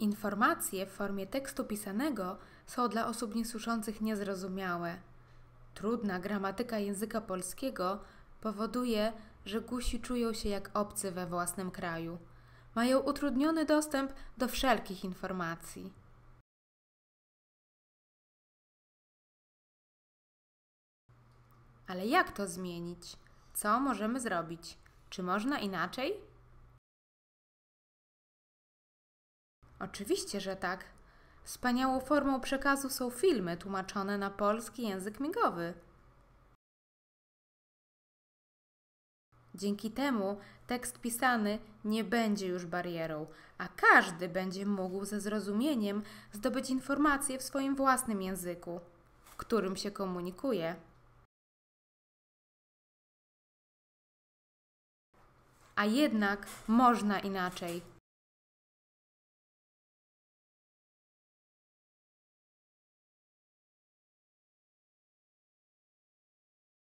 Informacje w formie tekstu pisanego są dla osób niesłyszących niezrozumiałe. Trudna gramatyka języka polskiego powoduje, że gusi czują się jak obcy we własnym kraju. Mają utrudniony dostęp do wszelkich informacji. Ale jak to zmienić? Co możemy zrobić? Czy można inaczej? Oczywiście, że tak. Wspaniałą formą przekazu są filmy tłumaczone na polski język migowy. Dzięki temu tekst pisany nie będzie już barierą, a każdy będzie mógł ze zrozumieniem zdobyć informacje w swoim własnym języku, w którym się komunikuje. A jednak można inaczej.